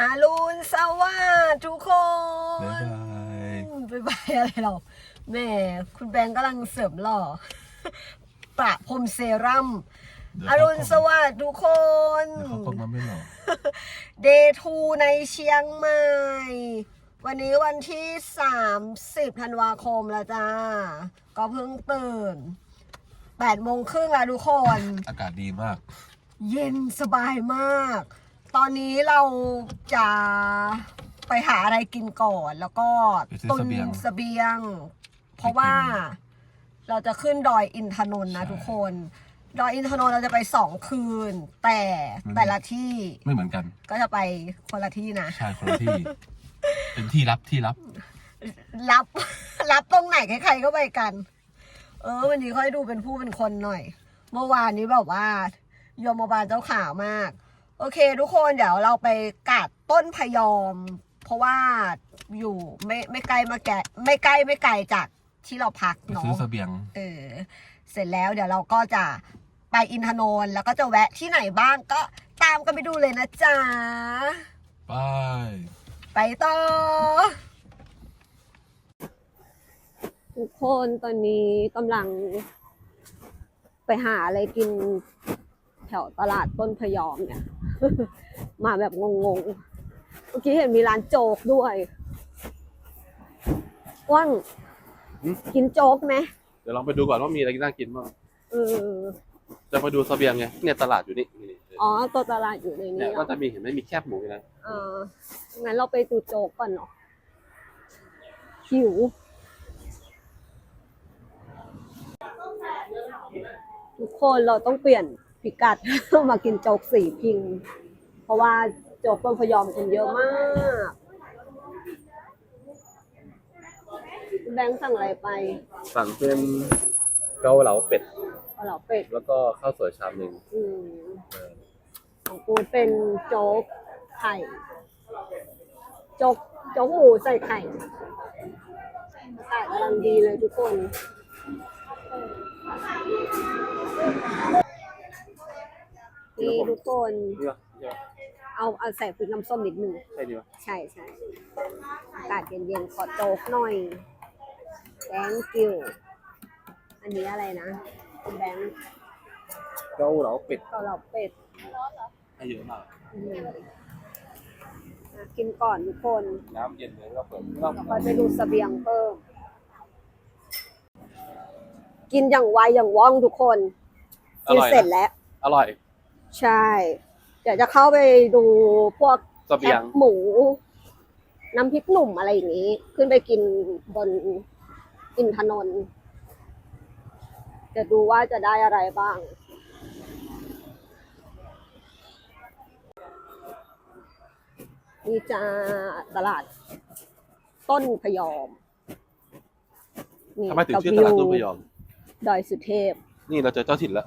อารุณสวัสดิ์ทุกคนบ๊ายบายบ๊ายบายอะไรเราแหม่คุณแบงค์กำลังเสริมหล่อ ประพรมเซรั่มเดี๋ยวอรุณสวัสดิ์ทุกคนเดี๋ยวเขาคงมาไม่หรอกเดย์ทูในเชียงใหม่ วันนี้วันที่ 30ธันวาคมแล้วจ้า ก็เพิ่งตื่น8โมงครึ่งแล้วทุกคน อากาศดีมาก เย็นสบายมาก ตอนนี้เราจะไปหาอะไรกินก่อน แล้วก็ไปซื้อตุนเสบียงเสบียง เพราะว่าเราจะขึ้นดอยอินทนนท์นะใช่ทุกคน ดอยอินทนนท์เราจะไปสองคืน แต่อืมแต่ละที่ไม่เหมือนกัน ก็จะไปคนละที่นะใช่คนละที่ เป็นที่รับที่รับรับรับตรงไหนใครๆก็ไปกัน เออ วันนี้ค่อยดูเป็นผู้เป็นคนหน่อย เมื่อวานนี้แบบว่ายมบาลเจ้าขาวมาก โอเค ทุกคนเดี๋ยวเราไปกัดต้นพยอม เพราะว่าอยู่ไม่ไม่ไกลมาแกะไม่ใกล้ไม่ไกลจากที่เราพักไปเนาะซื้อเสบียง เออเสร็จแล้วเดี๋ยวเราก็จะไปอินทนนท์แล้วก็จะแวะที่ไหนบ้างก็ตามกันไปดูเลยนะจ๊ะ ไป ไปต่อ ทุกคนตอนนี้กำลังไปหาอะไรกิน แถวตลาดต้นพยอมเนี่ย มาแบบงงๆ เมื่อกี้เห็นมีร้านโจ๊กด้วยว่างหืมกินโจ๊กไหมเดี๋ยวลองไปดูก่อนว่ามีอะไรน่ากินบ้างเออจะไปดูเสบียงไงเนี่ยตลาดอยู่นี่นี่อ๋อตัวตลาดอยู่ในเนี่นี้ยเหรก็อจะมีเห็นไหมมีแคบหมูอยู่นะเอองั้นเราไปดูโจ๊กก่อนเนาะหิวทุกคนเราต้องเปลี่ยน พิกัด มากินโจ๊กสีพิง เพราะว่าโจ๊กต้นพยอมคนเยอะมากคุณแบงค์สั่งอะไรไปสั่งเป็นเกาเหลาเป็ดเอาเหลาเป็ด แล้วก็ข้าวสวยชามหนึ่งอืมเออของกูเป็นโจ๊กไข่โจ๊กโจ๊กหมูใส่ไข่อากาศกำลังดีเลยทุกคน นี่ทุกคนนี่วะนี่วะเอาเอาใส่พริกน้ำส้มนิดหนึ่ง ใช่ดีวะใช่ใช่อากาศเย็นๆ ขอโจ๊กหน่อย thank you อันนี้อะไรนะคุณแบงค์เกาเหลาเป็ดเกาเหลาเป็ดให้เยอะมากอืมอะกินก่อนทุกคน น้ำเย็นเลยก็เปิดรอบแล้วก็ไปดูเสบียงเพิ่ม กินอย่างไวอย่างว่องทุกคน อกินร่อยเสร็จนะแล้ว อร่อย ใช่ เดี๋ยวจะเข้าไปดูพวกเสบียงแคบหมู น้ำพริกหนุ่มอะไรอย่างนี้ ขึ้นไปกินบนอินทนนท์จะดูว่าจะได้อะไรบ้าง นี่จะตลาดต้นพยอมนี่ทำไมถึงชื่อตลาดต้นพยอม ดอยสุเทพ นี่เราเจอเจ้าถิ่นแล้ว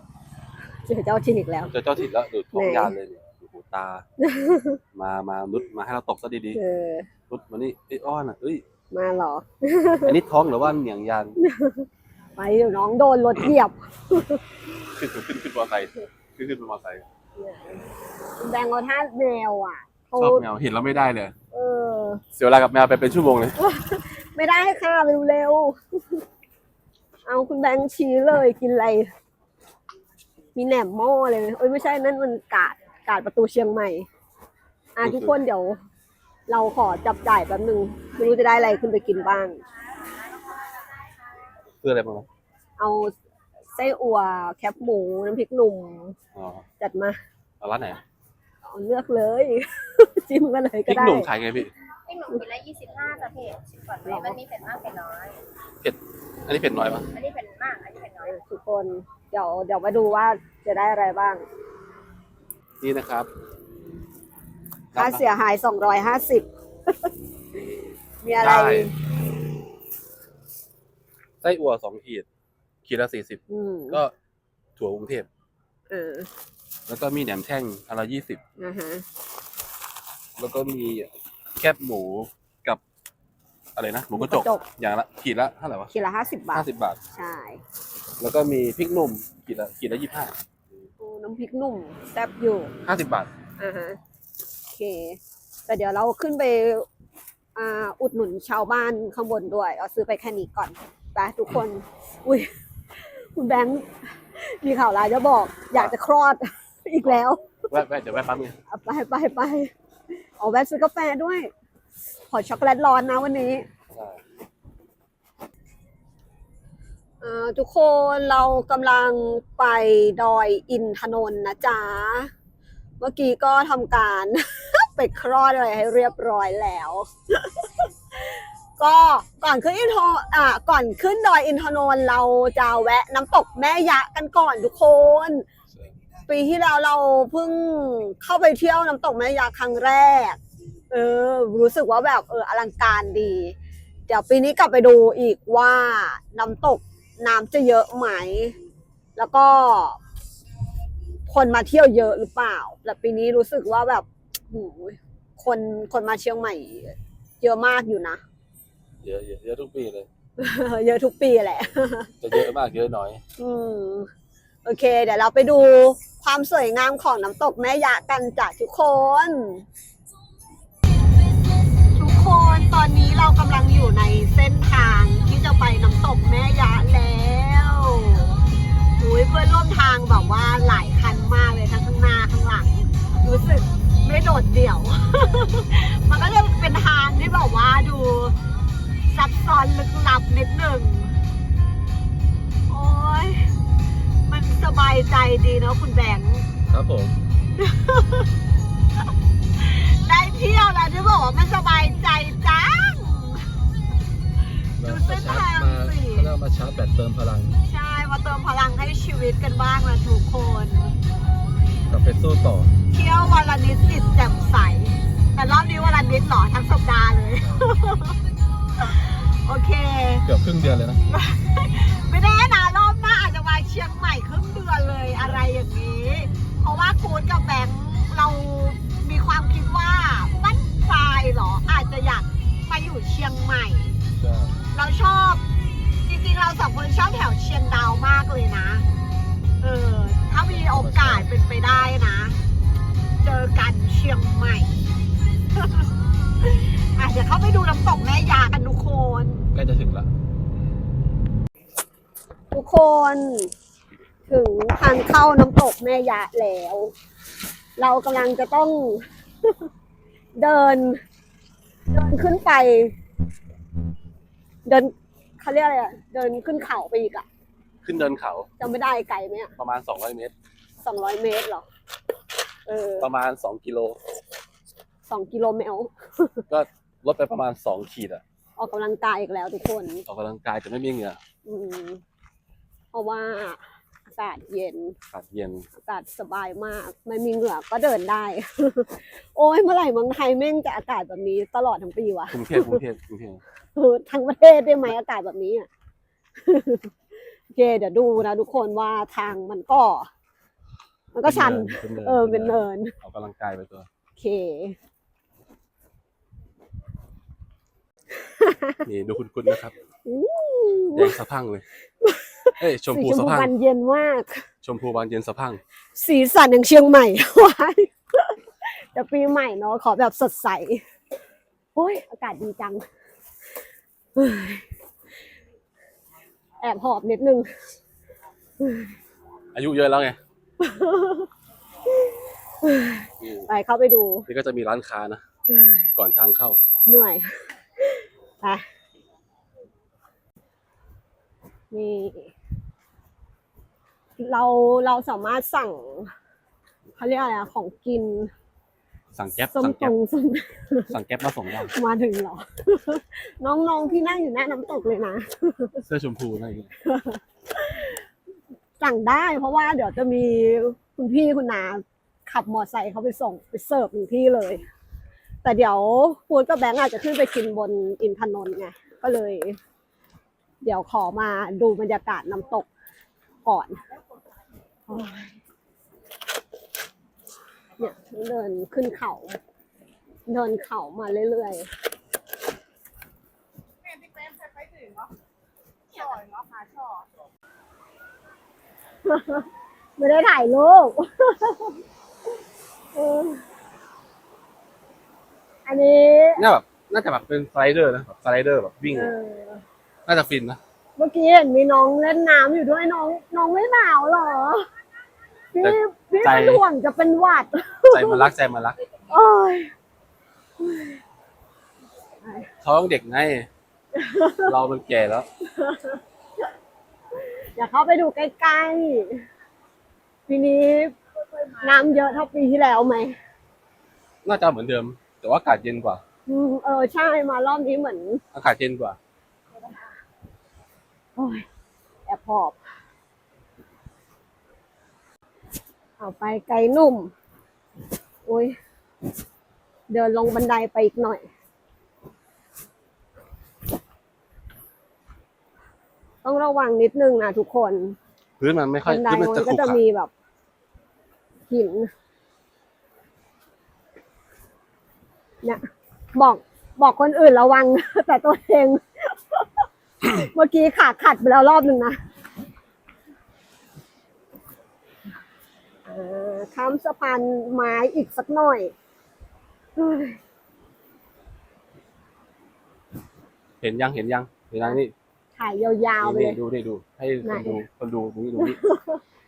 เจอเจ้าชินอีกแล้ว เจอเจ้าถิ่นแล้วดูท้องไหนยานเลยเนี่ยดูหูตา มามานุดมาให้เราตกซะดีเออ ๆนุดมานี่ไอ้ยอ้อนอะเอ้ยมาเหรอ อันนี้ท้องหรือว่าเหนียงยาน ไปเดี๋ยวน้องโดนรถเหยียบขึ้นขึ้นขึ้นขึ้นมอเตอร์ไซค์ขึ้นขึ้นมอเตอร์ไซค์แบงก์เขาท่าแมวอะเขาชอบแมวเห็นแล้วไม่ได้เลย เออ เสียเวลากับแมวไปเป็นชั่วโมงเลย ไม่ได้ค่ะไปเร็วๆเอาคุณแบงค์ชี้เลยกินอะไร มีแหนมหม้อเลยเอ้ยไม่ใช่นั่นมันกาดกาดประตูเชียงใหม่ อะทุกคนเดี๋ยว เราขอจับจ่ายแป๊บนึงไม่รู้จะได้อะไรขึ้นไปกินบ้าง คืออะไรบ้างวะเอาไส้อั่วแคบหมูน้ำพริกหนุ่มอ๋อจัดมาเอาร้านไหนเอาเลือกเลย จิ้มกันเลยพก็ริกได้ หนุ่มขายไงพี่พริกหนุ่มขีดละยี่สิบห้าจ้ะเผ็ดชิมก่อนไหมมันมีเผ็ดมากเผ็ดน้อย อันนี้เผ็ดน้อยปะอันนี้เผ็ดมาก อันนี้เผ็ดน้อย ทุกคน เดี๋ยวเดี๋ยวมาดูว่า จะได้อะไรบ้าง นี่นะครับค่าเสียหายสองร้อยห้าสิบมีอะไร ได้ไส้อั่วสองขีด ขีดละสี่สิบอืมก็ถั่วกรุงเทพ เออแล้วก็มีแหนมแท่งอันละยี่สิบ นะฮะแล้วก็มีแคบหมูกับ อะไรนะ หมูกระจกหมูกระจกอย่างละ ขีดละเท่าไหร่วะคิดละห้าสิบบาท ห้าสิบบาท ใช่ แล้วก็มีพริกหนุ่ม ขีดละขีดละยี่ห้าโอ้น้ำพริกหนุ่มแซ่บอยู่ ห้าสิบบาท อ่าฮะโอเค แต่เดี๋ยวเราขึ้นไปอ่าอุดหนุนชาวบ้านข้างบนด้วยเอาซื้อไปแค่นี้ก่อนไปทุกคน อุ้ยคุณแบงค์มีข่าวร้ายจะบอก อยากจะคลอด อีกแล้วแวะแวะเดี๋ยวแวะปั๊มเนี่ยเอาไปไปไปเอาแวะซื้อกาแฟด้วย ขอช็อกโกแลตร้อนนะวันนี้ ใช่ อ่า ทุกคนเรากำลังไปดอยอินทนนท์นะจ๊ะ เมื่อกี้ก็ทำการ ไปคลอดอะไรให้เรียบร้อยแล้ว ก็ก่อนขึ้นอินทอ่าก่อนขึ้นดอยอินทนนท์เราจะแวะน้ำตกแม่ยะกันก่อนทุกคน ปีที่แล้วเราเพิ่งเข้าไปเที่ยวน้ำตกแม่ยาครั้งแรก เออ รู้สึกว่าแบบเอออลังการดี เดี๋ยวปีนี้กลับไปดูอีกว่าน้ำตก น้ำจะเยอะไหม แล้วก็คนมาเที่ยวเยอะหรือเปล่า แต่ปีนี้รู้สึกว่าแบบโหูยคนคนมาเชียงใหม่ เยอะมากอยู่นะ เยอะเยอะเยอะทุกปีเลย เยอะทุกปีแหละ จะเยอะมากเยอะน้อย อืม โอเค เดี๋ยวเราไปดูความสวยงามของน้ำตกแม่ยะกันจ้ะทุกคน ทุกคนตอนนี้เรากำลังอยู่ในเส้นทาง ที่จะไปน้ำตกแม่ยะแล้วอุ้ยเพื่อนร่วมทางแบบว่าหลายคันมากเลยทั้งข้างหน้าข้างหลัง รู้สึกไม่โดดเดี่ยว มันก็จะเป็นทางที่แบบว่าดูซับซ้อนลึกลับนิดหนึ่งโอ้ยมันสบายใจดีเนาะคุณแบงค์ครับผม ได้เที่ยวแล้วที่บอกว่ามันสบาย มาชาร์จแบตเติมพลัง ใช่มาเติมพลังให้ชีวิตกันบ้างนะทุกคน กลับไปสู้ต่อ เที่ยววันละนิดจิตแจ่มใส แต่รอบนี้วันละนิดเหรอทั้งสัปดาห์เลย โอเค เกือบครึ่งเดือนเลยนะ ไม่แน่นะรอบหน้าอาจจะมาเชียงใหม่ครึ่งเดือนเลยอะไรอย่างนี้ เพราะว่าคูณกับแบงค์เรามีความคิดว่าบ้านทรายเหรออาจจะอยากมาอยู่เชียงใหม่ใช่เราชอบจ ริงๆ เราสองคนชอบแถวเชียงดาวมากเลยนะ เออ ถ้ามีโอกาสเป็นไปได้นะ เจอกันเชียงใหม่อาจจะเข้าไปดูน้ำตกแม่ยากันทุกคน ใกล้จะถึงละทุกคน ถึงทางเข้าน้ำตกแม่ยะแล้ว เรากำลังจะต้อง เดิน เดินขึ้นไป เดิน เขาเรียกอะไรอะเดินขึ้นเขาไปอีกอะขึ้นเดินเขาจำไม่ได้ไกลไหมอะประมาณ 200 เมตร สองร้อยเมตรเหรอ เออประมาณ 2 กิโล สองกิโลเมตรก็ลดไปประมาณ 2 ขีดอะออกกำลังกายอีกแล้วทุกคน ออกกำลังกายแต่ไม่มีเหงื่ออืมเพราะว่า อากาศเย็นอากาศเย็น อากาศสบายมาก ไม่มีเหงื่อก็เดินได้ โอ้ยเมื่อไหร่เมืองไทยแม่งจะอากาศแบบนี้ตลอดทั้งปีวะกรุงเทพกรุงเทพกรุงเทพเออทั้งประเทศได้ไหมอากาศแบบนี้อะ โอเคเดี๋ยวดูนะทุกคนว่าทางมันก็ มันก็ชันป็นินเออเป็นเนินออกกำลังกายไปตัวโอเค นี่ดูคุณคุณนะครับอู้ แดงสะพรังเลย เอ้ยชมสีพูชมสะพูพรังบานเย็นมาก ชมพูบานเย็นสะพรัง สีสันอย่างเชียงใหม่ว้ายแต่ปีใหม่เนาะขอแบบสดใส โอ้ย อากาศดีจังเฮ้ยแอบหอบนิดนึง อายุเยอะแล้วไงนี่ไปเข้าไปดู นี่ก็จะมีร้านค้านะ ก่อนทางเข้า เหนื่อย ไป นี่เราเราสามารถสั่งเขาเรียกอะไรอะของกิน สั่งแก๊ปส้มสั่งตแก๊ปงส้มสั่งแก๊ปมาส่งได้มาถึงเหรอ น้องๆที่นั่งอยู่หน้าน้ำตกเลยนะ เสื้อชมพูอะไรอย่างเงี้ยสั่งได้เพราะว่าเดี๋ยวจะมีคุณพี่คุณนาขับมอเตอร์ไซค์เขาไปส่งไปเสิร์ฟถึงที่เลย แต่เดี๋ยวพูดกับแบงค์อาจจะขึ้นไปกินบนอินทนนท์ไงก็เลย เดี๋ยวขอมาดูบรรยากาศน้ำตกก่อนโอ้ยเนี่ยเดินขึ้นเขา เดินเขามาเรื่อยๆไม่ได้ถ่ายรูปเอออันนี้เนี่ยแบบน่าจะแบบเป็นสไลเดอร์นะแบบสไลเดอร์แบบวิ่งเออ น่าจะฟินนะเมื่อกี้เห็นมีน้องเล่นน้ำอยู่ด้วยน้อง น้องไม่หนาวเหรอพี่พี่เป็นห่วงจะเป็นหวัด ใจมันรักใจมันรักโอ้ยเขาต้องเด็กไง เรามันแก่แล้ว อย่าเข้าไปดูใกล้ๆปีนี้น้ำเยอะเท่าปีที่แล้วไหม น่าจะเหมือนเดิม แต่ว่าอากาศเย็นกว่าอืมเออใช่มารอบนี้เหมือน อากาศเย็นกว่าโอ้ ยแอบหอบเอาไปไกลหนุ่ม โอ้ย เดินลงบันไดไปอีกหน่อย ต้องระวังนิดนึงนะทุกคนพื้นมันไม่ค่อยบันไดพื้นมันมัจะนขก็รุจะขระมีแบบ หินเนี่ยบอกบอกคนอื่นระวัง แต่ตัวเอง เมื่อกี้ขาขัดไปแล้วรอบหนึ่งนะเอ่อข้ามสะพานไม้อีกสักหน่อยเฮ้ยเห็นยังเห็นยังเห็นยังนี่ถ่ายยาวๆไปเลนี่ยดูนี่ดู ให้ไหนคนดูคนดูดูนี่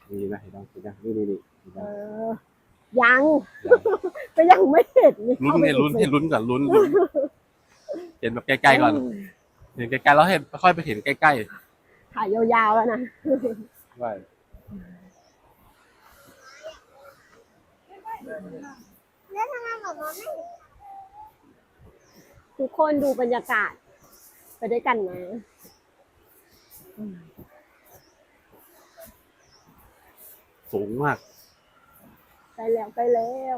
ดูนี่นี่นะเห็นยังเห็นยังนี่นี่นี่เห็นเอยังอยังก็ยังไม่เห็นลุ้นให้ลุ้นให้ลุ้นก่อนลุ้นลุ้น เห็นแบบใกล้ๆก่อน เห็นใกล้ๆแล้วเห็นค่อยไปเห็นใกล้ถ่ายยาวๆแล้วนะๆว่าทุกคนดูบรรยากาศ ไปด้วยกันนะสูงมากใกล้แล้วใกล้แล้ว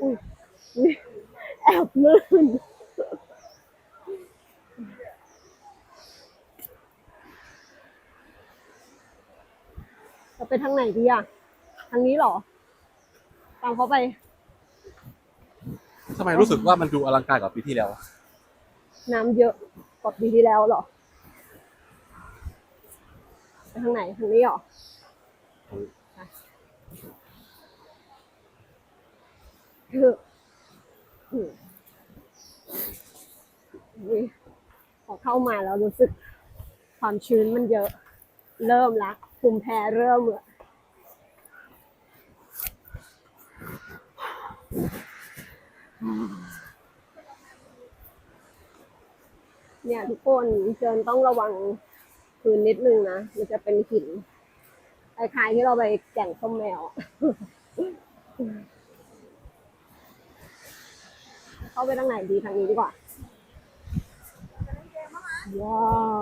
อุ้ยอุ๊ยแอบลื่น จะไปทางไหนดีอะ ทางนี้เหรอ ตามเขาไป ทำไมรู้สึกว่ามันดูอลังการกว่าปีที่แล้ว น้ำเยอะกว่าปีที่แล้วเหรอ ไปทางไหนทางนี้เหรอคืออืมอุ๊ยพอเข้ามาแล้วรู้สึกความชื้นมันเยอะ เริ่มละ ภูมิแพ้เริ่มละเนี่ยทุกคนเจินต้องระวังพื้นนิดนึงนะ มันจะเป็นหินคล้ายๆที่เราไปแก่งส้มแมว เข้าไปทางไหนดีทางนี้ดีกว่า ว้าว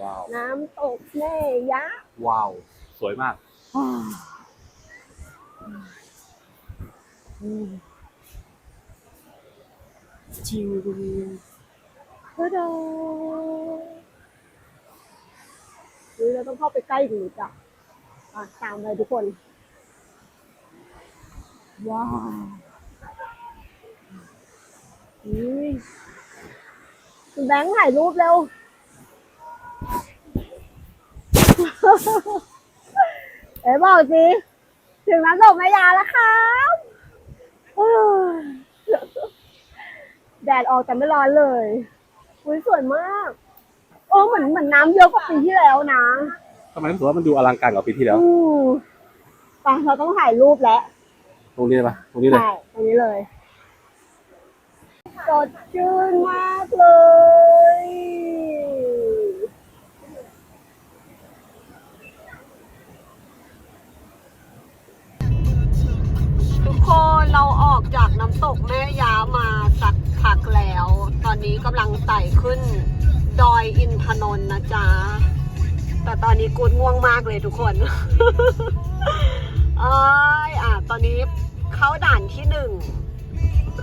ว้าว น้ำตกแม่ยะ ว้าว สวยมาก จิวกระโดดหรือเราต้องเข้าไปใกล้อีกนิดอะอะตามไปทุกคน ว้าวอุ้ยคุณแบงค์ถ่ายรูปเร็ว เอ๋บอกสิถึงน้ำตกแม่ยาแล้วครับเอ้ยแดดออกแต่ไม่ร้อนเลยอุ้ยสวยมาก โอ้เหมือนเหมือนน้ำเยอะกว่าปีที่แล้วนะทำไมรู้สึกว่ามันดูอลังการกว่าปีที่แล้วอืมไปเราต้องถ่ายรูปแล้วตรงนี้เลยปะตรงนี้เลย ใช่ตรงนี้เลย สดชื่นมากเลย คนเราออกจากน้ำตกแม่ยามาสักพักแล้ว ตอนนี้กำลังไต่ขึ้น ดอยอินทนนท์นะจ๊ะ แต่ตอนนี้กูดง่วงมากเลยทุกคนเอ้ยอะตอนนี้เข้าด่านที่หนึ่ง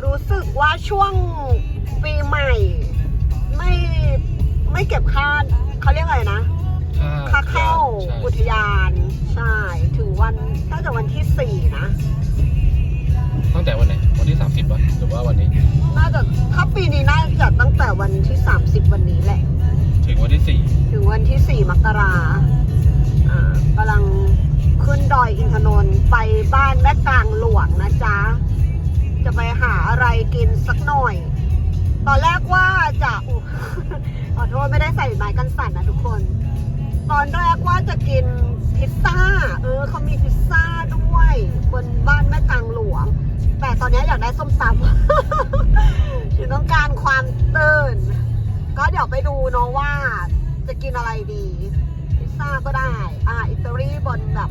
รู้สึกว่าช่วงปีใหม่ ไม่ไม่เก็บค่าเขาเรียกอะไรนะค่าเข้าอุทยาน ใช่ ถึงวันน่าจะวันที่สี่นะ ตั้งแต่วันไหน วันที่ 30ป่ะหรือว่าวันนี้ น่าจะถ้าปีนี้น่าจะตั้งแต่วันที่ 30 วันนี้แหละ ถึงวันที่ ถึงวันที่ 4 มกราอ่ากำลังขึ้นดอยอินทนนท์ไปบ้านแม่กลางหลวงนะจ๊ะ จะไปหาอะไรกินสักหน่อย ตอนแรกว่าจะขอโทษไม่ได้ใส่ไม้กันสั่นนะทุกคน ตอนแรกว่าจะกินพิซซ่า เออเขามีพิซซ่าด้วยบนบ้านแม่กลางหลวง แต่ตอนนี้อยากได้ส้มตำฉันต้องการความตื่น ก็เดี๋ยวไปดูเนาะว่าจะกินอะไรดีพิซซ่าก็ได้ อ่าอิตาลีบนแบบ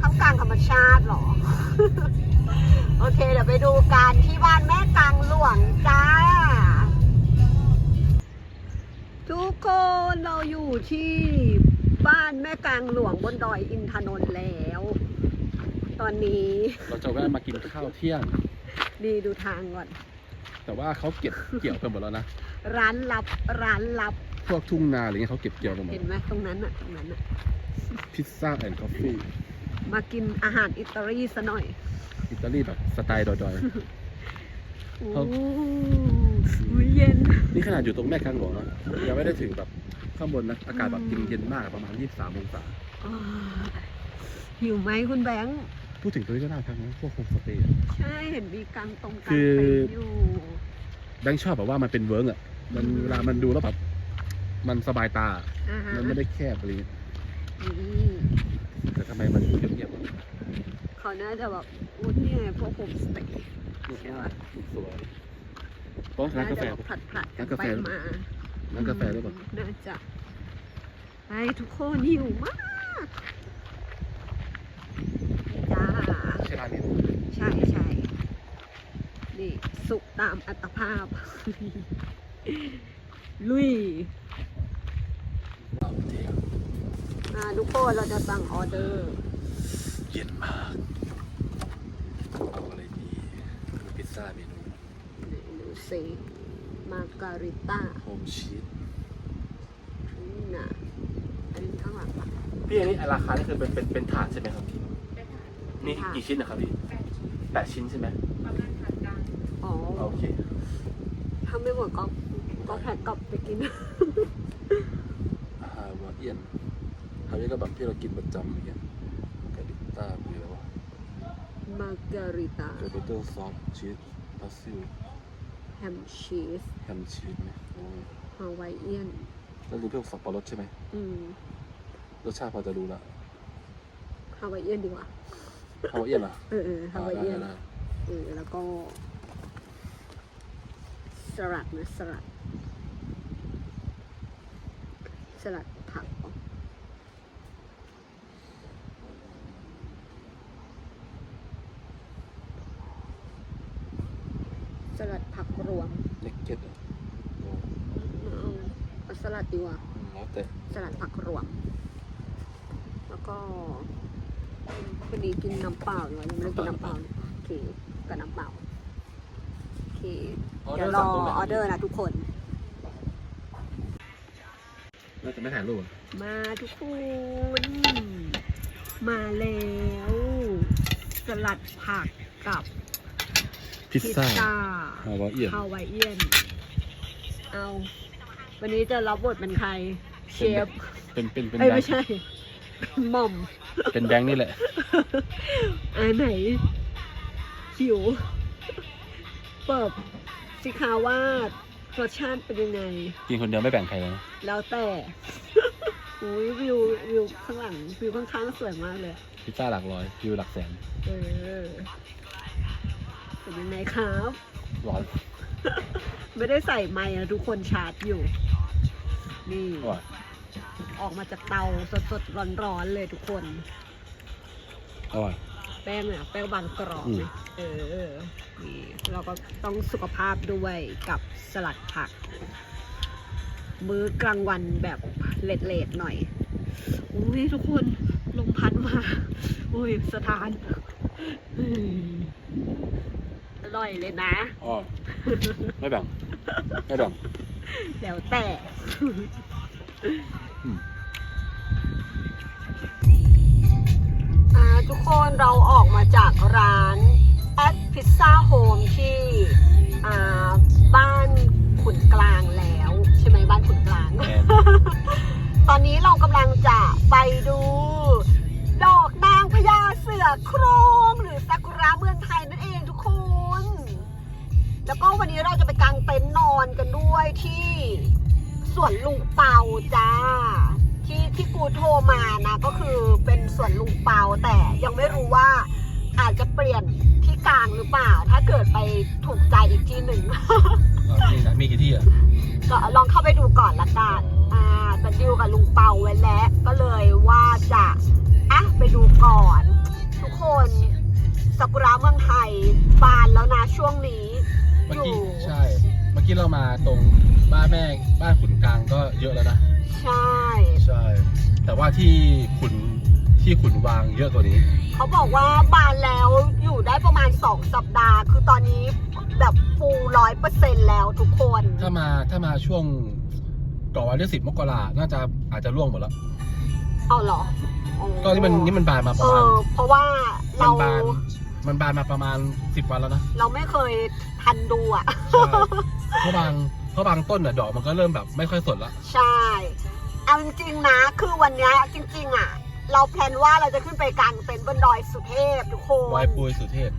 ท่ามกลางธรรมชาติเหรอ โอเค เดี๋ยวไปดูกันที่บ้านแม่กลางหลวงจ้า ทุกคนเราอยู่ที่บ้านแม่กลางหลวงบนดอยอินทนนท์แล้ว ตอนนี้ เราจะแวะมากินข้าวเที่ยง ดีดูทางก่อน แต่ว่าเขาเก็บเกี่ยวไปหมดแล้วนะ ร้านลับ ร้านลับ พวกทุ่งนาอะไรเงี้ยเขาเก็บเกี่ยวไปหมด เห็นไหมตรงนั้นอะตรงนั้นอะพิซซ่าแอนด์กาแฟมากินอาหารอิตาลีซะหน่อย อิตาลีแบบสไตล์ดอยโอ้เขายเย็นๆนี่ขนาดอยู่ตรงแม่กลางหลวงนะยังไม่ได้ถึงแบบข้างบนนะ อากาศแบบอืมเย็นๆมากประมาณ 23 องศาอ้าวหิวไหมคุณแบงค์ พูดถึงตรงนี้ก็น่าพักนะพวกโฮมสเตย์อะ ใช่เห็นมีกางตรงกลางคือ เต็นท์อยู่ แบงค์ชอบแบบว่ามันเป็นเวิร์กอะ มันอืม เวลามันดูแล้วแบบมันสบายตา อ่าฮะมันไม่ได้แคบอะไรเงี้ยนี่แต่ทำไมมันดูเงียบๆอะเขาน่าจะแบบอุ้ยนี่ไงพวกโฮมสเตย์ใช่ปะสวยโต๊ะร้านกาแฟน่จะแบบผลัดๆกันร้านกาไปแฟ มาร้านกาแฟด้วยป่ะน่าจะไปทุกคนหิวมากจ้า ใช่ร้านนี้ใช่ใช่นี่สุกตามอัตภาพ ลุยอ่าทุกคนเราจะสั่งออเดอร์ เย็นมากเอาอะไรดีพิซซ่าเมนูไหนดูสิมาการิต้าโฮมชีสนี่นะอันนี้ข้างหลังปะพี่อันนี้ราคานี่คือเป็นเป็นเป็นถาดใช่ไหมครับเป็ นถาดนี่ถาดกี่ชิ้นนะครับพี่แปดชิ้นแปดชิ้นใช่ไหมประมาณถาดกลางอ๋อ โอเค ถ้าไม่หมดก็ก็แพ็กกลับไปกินฮาวาเอียนคราวนี้ก็แบบที่เรากินประจำอย่างเงี้ยกาลิต้ามีอะไรวะมาการิต้าเกอร์เบเตอร์ซอสชีสบาซิลแฮมชีสแฮมชีสไหมโอ้ยฮาวายเอียน แล้วรู้เรื่องสับปะรดใช่ไหมอืม รสชาติพอจะรู้ละฮาวายเอียนดีกว่า ฮาวาเอียนเหรอเออเออฮาวายเอียนได้ได้เออแล้วก็ สลัดนะสลัด สลัดผักเหรอสลัดผักรวมเนกเก็ตเหรอโอ้เอาเอาสลัดดีกว่าอืมแล้วแต่สลัดผักรวม แล้วก็ วันนี้กินน้ำเปล่าดีกว่ายังไม่ได้กินน้ำเปล่าเลยโอเคกับน้ำเปล่าโอเคเดี๋ยวรอออเดอร์นะทุกคนน่าจะไม่ถ่ายรูปอะมาทุกคน มาแล้ว สลัดผักกับพิซซ่าซ่าฮาวาเอียนฮาวายเอียน เอา วันนี้จะรับบทเป็นใคร เชฟ เป็นเป็นเป็นเอ้ยแบงไม่ค์ใช่ หม่อมเป็นแบงค์นี่แหละอันไหนหิว เปิบสิคะว่ารสชาติเป็นยังไง กินคนเดียวไม่แบ่งใครเลยนะแล้วแต่อุ้ยวิววิวข้างหลังวิวข้างๆสวยมากเลย พิซซ่าหลักร้อยวิวหลักแสนเออเป็นยังไงครับ ร้อนไม่ได้ใส่ไมค์นะทุกคนชาร์จอยู่ นี่ว่ะอ อกมาจากเตาสดๆร้อนๆเลยทุกคน อร่อย แป้งเนี่ยแป้งบางกรอบอืม นะเออนี่เราก็ต้องสุขภาพด้วยกับสลัดผัก มื้อกลางวันแบบเลดๆหน่อย อุ้ยทุกคนลมพัดมา อุ้ยสถานอืมอร่อยเลยนะอ๋อไม่แบ่งไม่แบ่ง แล้วแต่ อืมอ่าทุกคนเราออกมาจากร้าน at Pizza Home ที่อ่าบ้านขุนกลางแล้ว ใช่ไหมบ้านขุนกลางแอนตอนนี้เรากำลังจะไปดู ดอกนางพญาเสือโครงหรือซากุระเมืองไทยนั่นเองทุกคน แล้วก็วันนี้เราจะไปกางเต็นท์นอนกันด้วยที่ สวนลุงเปาจ้า ที่ที่กูโทรมานะก็คือเป็นสวนลุงเปาแต่ยังไม่รู้ว่าอาจจะเปลี่ยนที่กลางหรือเปล่า ถ้าเกิดไปถูกใจอีกทีหนึ่ง มีนะมีกี่ที่อะก็ลองเข้าไปดูก่อนละกัน อ่าแต่ดิวกับลุงเปาไว้แล้ว ก็เลยว่าจะอะไปดูก่อน ทุกคนซากุระเมืองไทยบานแล้วนะช่วงนี้ เมื่ออกี้ยู่ใช่ เมื่อกี้เรามาตรงบ้านแม่บ้านขุนกลางก็ เยอะแล้วนะ ใช่ ใช่ แต่ว่าที่ขุนที่ขุนวางเยอะกว่านี้ เขาบอกว่าบานแล้วอยู่ได้ประมาณ 2 สัปดาห์ คือตอนนี้แบบฟูร้อยเปอร์เซ็นแล้วทุกคน ถ้ามาถ้ามาช่วงก่อนวันที่สิบมกราน่าจะอาจจะร่วงหมดแล้วเอาเหรออ๋อก็นี่มันนี่มันบานมาปเอระมาณอเพราะว่ามัเรานบานมันบานมาประมาณสิบวันแล้วนะ เราไม่เคยทันดูอะใช่เพราะบาง เพราะบางต้นน่ะดอกมันก็เริ่มแบบไม่ค่อยสดละ ใช่ เอาจริงๆนะ คือวันเนี้ยจริงๆอะ เราแพลนว่าเราจะขึ้นไปกางเต็นท์บนดอยสุเทพทุกคนวายปุยสุเทพ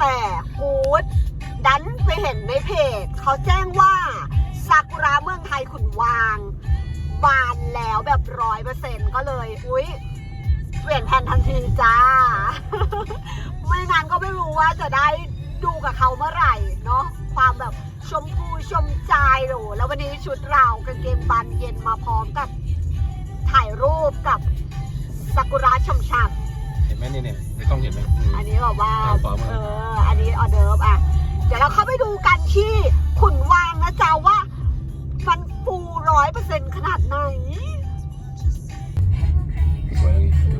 แต่กูดดันไปเห็นในเพจเขาแจ้งว่าซากุระเมืองไทยขุนวาง บานแล้วแบบร้อยเปอร์เซ็นก็เลย อุ๊ยเปลี่ยนแผนทันทีจ้า ไม่นั้นก็ไม่รู้ว่าจะได้ ดูกับเขาเมื่อไหร่เนาะความแบบชมพูชมใจหรูแล้ววันนี้ชุดเรากางเกงบานเย็นมาพร้อมกับถ่ายรูปกับซากุระช่ำเห็นไหมเนี่ยเนี่ยในกล้องเห็นไหมอืมๆอันนี้แบบว่าทางขวามือเอออันนี้ออเดิร์ฟอะ เดี๋ยวเราเข้าไปดูกันที่ขุนวางนะจ๊ะว่ามันฟูร้อยเปอร์เซ็นขนาดไหน สวยอย่างนี้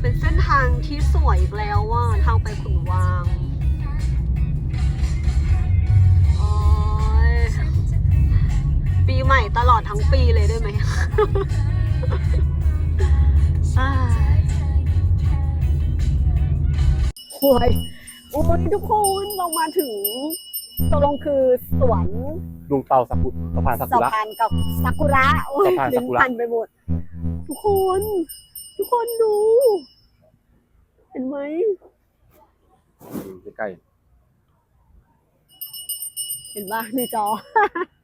เป็นเส้นทางที่สวยอีกแล้วว่าทางไปขุนวาง ปีใหม่ตลอดทั้งปีเลยได้ไหมอ้ายโอ้ยโอ้ยทุกคนเรามาถึงตกลงคือสวนลุงเปาสักุสะพานสักุสะระ พานกับซากุระ โอ้ยสะพานลิ้ซานกุระ พันไปหมด ทุกคน ทุกคนดู เห็นไหม อืมใกล้เห็นปะในจอเฮ้ย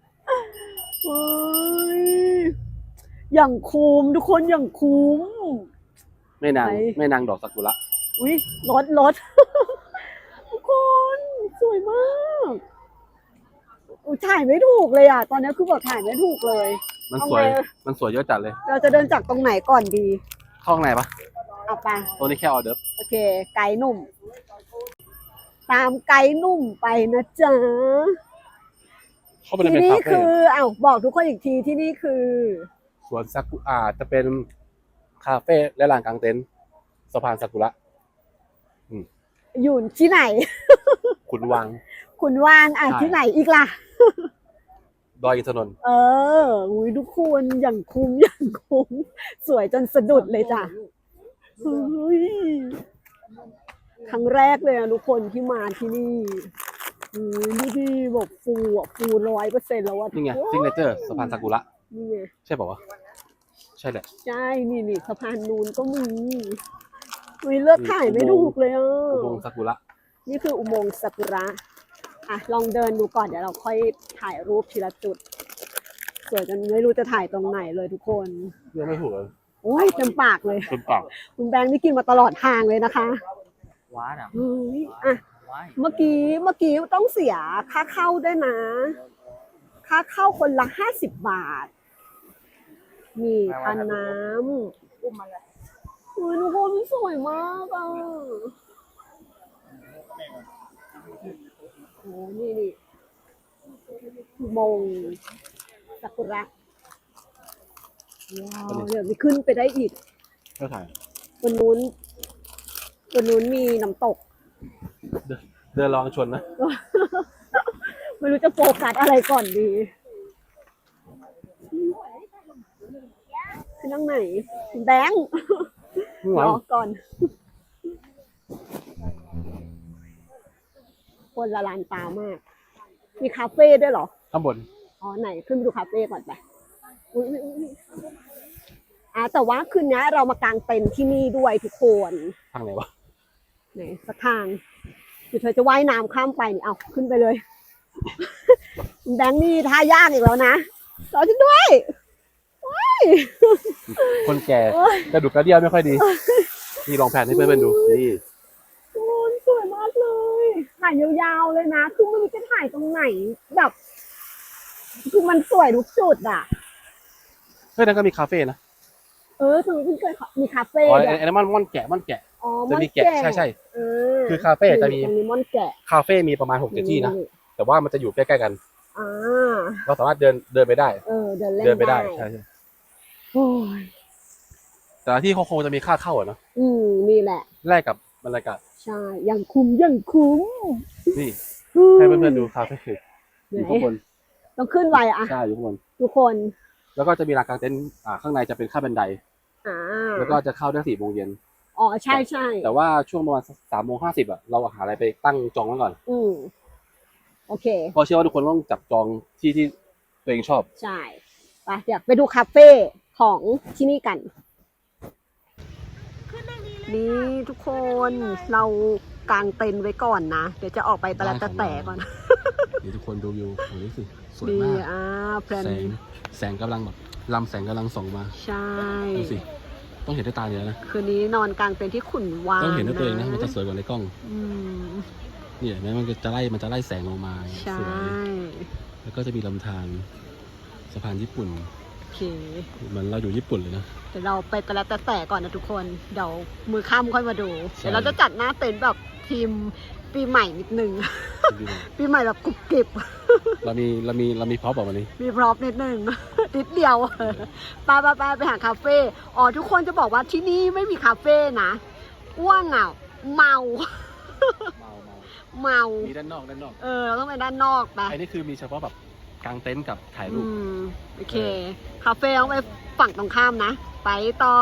อย่างคุ้มทุกคนอย่างคุ้มๆแม่นางไหน แม่นางดอกสักุระอุ้ยรถรถ ทุกคนสวยมากอุยถ่ายไม่ถูกเลยอะ ตอนนี้คือแบบถ่ายไม่ถูกเลย มันสวย เอาไงมันสวยเยอะจัดเลย เราจะเดินจากตรงไหนก่อนดีเข้าข้างในปะเอาไป ตัวนี้แค่ออเดิร์ฟโอเค ไก่หนุ่ม ตามไก่หนุ่มไปนะจ๊ะ เข้าไปในที่เป็นนี่คาเฟ่คืออ้าวบอกทุกคนอีกทีที่นี่คือ สวนสักุอาจะเป็นคาเฟ่และลานกลางเต็นท์สะพานสักุระอยู่ที่ไหน ขุนวัง คุณวางอะใช่ ที่ไหนอีกล่ะ ดอยอินทนนท์เอออุ้ยทุกคนอย่างคุ้มอย่างคุ้ม สวยจนสะดุดเลยจ้ะเฮ้ยครั้งแรกเลยอะทุกคนที่มาที่นี่ อุ้ยนี่ที่บอกฟูอะฟูร้อยเปอร์เซ็นต์แล้วว่านี่ไงซิงเกิลสะพานสักุระ นี่ไงใช่ป่าวะ ใช่แหละ ใช่นี่นี่สะพานนูนก็มีอุ้ยเลือกถ่ายไม่ถูกเลยอะอุโมงค์สักุระ นี่คืออุโมงค์ซากุระ อะ ลองเดินดูก่อนเดี๋ยวเราค่อยถ่ายรูปทีละจุด สวยจนไม่รู้จะถ่ายตรงไหนเลยทุกคนเรื่องไม่ถูกเลยโอ้ยเต็มปากเลยคุณปาก คุณแบงค์นี่กินมาตลอดทางเลยนะคะ ว้าดอะ เฮ้ยอะว้าย เมื่อกี้เมื่อกี้ต้องเสียค่าเข้าด้วยนะ ค่าเข้าคนละห้าสิบบาทนี่ทานน้ำอุ้มมาเลยโอ้ยทุกคนสวยมากอะโอ้นี่นี่อุโมงค์ซากุระว้าวเดี๋ยวมีขึ้นไปได้อีกก็ถ่ายบนนู้นบนนู้นมีน้ำตก เดินลองชนนะ ไม่รู้จะโฟกัสอะไรก่อนดีคือนั่งไหน แบงค์ข้างหรลังอก่อน คนละลานตามาก มีคาเฟ่ด้วยเหรอ ข้างบน อ๋อ ไหน ขึ้นไปดูคาเฟ่ก่อนไปอุ๊ยอุ๊ยอุ๊ยอ่าแต่ว่าคืนนี้เรามากางเต็นท์ที่นี่ด้วยทุกคน ทางไหนวะ ไหน สักทาง เดี๋ยวเธอจะว่ายน้ำข้ามไปนี่เอาขึ้นไปเลย แบงค์นี่ท่ายากอีกแล้วนะรอฉันด้วยคนแก่กระดูกกระเดี่ยวไม่ค่อยดี นี่ลองแผ่นให้เพื่อนๆดู นี่โอ้ยสวยมากเลย ถ่ายยาวๆเลยนะ คือไม่รู้จะถ่ายตรงไหน แบบ คือมันสวยทุกจุดอะ เฮ้ยนั่นก็มีคาเฟ่นะ เออถึงเพิ่งเคยมีคาเฟ่อ๋อด้วไอ้ยไอ้นั่นมันม่อนแกะม่อนแกะ อ๋อจะมีแกะ ใช่ใช่เออ คือคาเฟ่จะมีมีม่อนแกะคาเฟ่มีประมาณหกเจ็ดที่นะ แต่ว่ามันจะอยู่ใกล้ๆกันอ่าเราสามารถเดินเดินไปได้ เออ เดินเล่นเดินไปได้ใช่ใช่โอ้ยแต่ละที่เขาคงจะมีค่าเข้าอะเนาะอืมนี่แหละแลกกับบรรยากาศใช่ยังคุ้มยังคุ้มนี่ให้เพื่อนๆดูคาเฟ่อยู่ไหนข้างบนต้องขึ้นไปอะใช่อยู่ข้างบนทุกคน แล้วก็จะมีลานกางเต็นท์อ่าข้างในจะเป็นค่าบันไดอ่าแล้วก็จะเข้าได้สี่โมงเย็น อ๋อใช่ใช่แต่ว่าช่วงประมาณสามโมงห้าสิบอะเราหาอะไรไปตั้งจองไว้ก่อน อืมโอเคเพราะเชื่อว่าทุกคนต้องจับจองที่ที่ตัวเองชอบ ใช่ไปเดี๋ยวไปดูคาเฟ่ของที่นี่กัน นี่ทุกคนเรากางเต็นท์ไว้ก่อนนะ เดี๋ยวจะออกไปตะละตะแต่ก่อนนี่ทุกคนดูวิวโอ้ยสิสวยดีมากอ่าแพลนแสงแสงกำลังแบบลำแสงกำลังส่องมา ใช่ดูสิ ต้องเห็นด้วยตาเลยนะ คืนนี้นอนกลางเต็นท์ที่ขุนวางต้องเห็นด้วยตัวเองนะ มันจะสวยกว่าในกล้องอืมเนี่ยแม้มันจะไล่มันจะไล่แสงลงมาใช่สวยแล้วก็จะมีลำธารสะพานญี่ปุ่นโอเคเหมันเราอยู่ญี่ปุ่นเลยนะเดี๋ยวเราไปตะละตะแต่ก่อนนะทุกคนเดี๋ยวมือค่ำค่อยมาดูใช่เดี๋ยวเราจะจัดหน้าเต็นท์แบบทีมปีใหม่นิดนึงปีใหม่แบบกรุบกริบ เรามีเรามีเรามีพร็อพออกมานี้ มีพร็อพนิดนึง นิดเดียวไปไปไปไปหาคาเฟ่อ๋อทุกคนจะบอกว่าที่นี่ไม่มีคาเฟ่นะอ้วงอะเมาเมาเมาเมามีด้านนอกด้านนอก เออเราต้องไปด้านนอกไปไอ้นี่คือมีเฉพาะแบบกางเต็นท์กับถ่ายรูอืปมโอเค คาเฟ่ต้องไปฝั่งตรงข้ามนะ ไปต่อ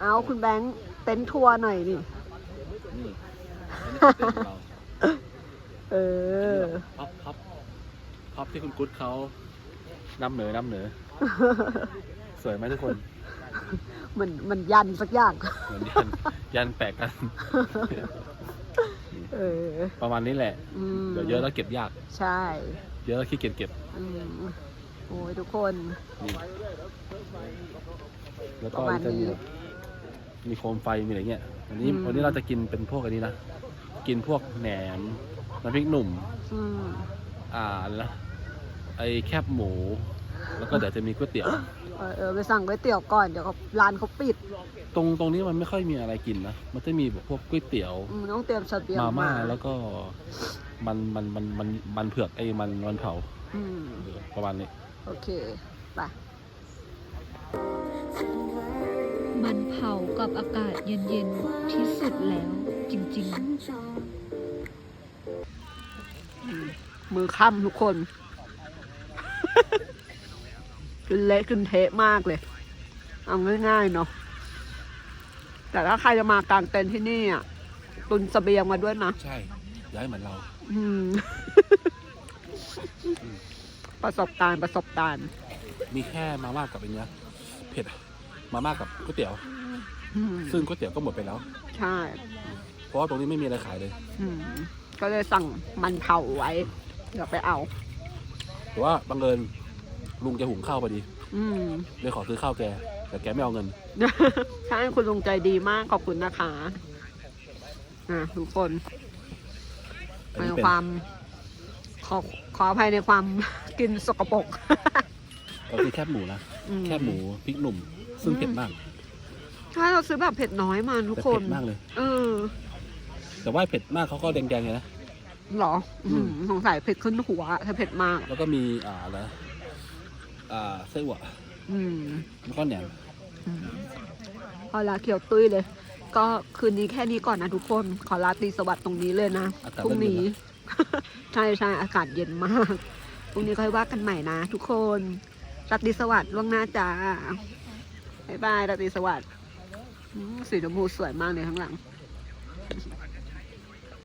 เอาคุณแบงค์เต็นท์ทัวร์หน่อยนี่นี่อันนี้คือเต็นท์ของเราเออ พับพับพับที่คุณกุ๊ดเขานำเหนือนำเหนือ สวยไหมทุกคนมันมันยันสักอย่าง เหมือนยันยันแปะกัน เออประมาณนี้แหละ อืมเดี๋ยวเยอะแล้วเก็บยาก ใช่เยอะแล้วขี้เกียจเก็บอืมโอ้ยทุกคน นี่แล้วปก็ระมาณจะมีนี้แบบ มีโคมไฟมีอะไรเงี้ยวันนี้อืม วันนี้เราจะกินเป็นพวกอันนี้นะกินพวกแหนมน้ำพริกหนุ่ม อืมอ่าอะไรนะไอแคบหมู แล้วก็เดี๋ยวจะมีก๋วยเตี๋ยว เออเออไปสั่งก๋วยเตี๋ยวก่อนเดี๋ยวเขาร้านเขาปิดตรงตรงนี้มันไม่ค่อยมีอะไรกินนะ มันจะมีแบบพวกก๋วยเตี๋ยว อืมต้องเตรียมเสบียงมาม่าแล้วก็มันมันมันมันมันเผือกไอ้มันมันเผาอืมเออประมาณนี้ โอเค ไป มันเผากับอากาศเย็นๆที่สุดแล้วจริงๆ มือค่ำทุกคนขึ้นเละขึ้นเทะมากเลย เอาง่ายๆเนาะ แต่ถ้าใครจะมากางเต็นท์ที่นี่อะตุนเสบียงมาด้วยนะ ใช่ ย้ายเหมือนเรา อืม ประสบการณ์ประสบการณ์ มีแค่มาม่ากับไอ้เนี้ยเผ็ดอะ มาม่ากับก๋วยเตี๋ยว อืมซึ่งก๋วยเตี๋ยวก็หมดไปแล้ว ใช่เพราะว่าตรงนี้ไม่มีอะไรขายเลย อืมก็เลยสั่งมันเผาไว้ เดี๋ยวไปเอา แต่ว่าบังเอิญลุงแกหุงข้าวพอดีอืม เลยขอซื้อข้าวแก แต่แกไม่เอาเงิน ใช่คุณลุงใจดีมากขอบคุณนะคะอะทุกคนอันในนี้เป็นความ ขอขออภัยในความ กินสกปรกเราซื้อแคบหมูนะ อืแคบหมูพริกหนุ่ม ซึ่งเผ็ดมากใช่เราซื้อแบบเผ็ดน้อยมาทุกแต่คเผ็นดมากเลย เออแต่ว่าเผ็ดมากเขาก็แดงๆเลยนะ เหรออืมอืมสงสัยเผ็ดขึ้นหัวถ้าเผ็ดมาก แล้วก็มีอ่าอะไรนะอ่าไส้อั่วอืม แล้วก็แหนมอืมพอลาเขียวตุ้ยเลย ก็คืนนี้แค่นี้ก่อนนะทุกคน ขอลาตรีสวัสดิ์ตรงนี้เลยนะอากาศพรุ่งเริ่มเย็นนี้ แล้ว ใช่ใช่อากาศเย็นมากพรุ่งนี้ค่อยว่ากันใหม่นะทุกคนราตรีสวัสดิ์ล่วงหน้าจ้า บ๊ายบายราตรีสวัสดิ์สีชมพูสวยมากเลยข้างหลัง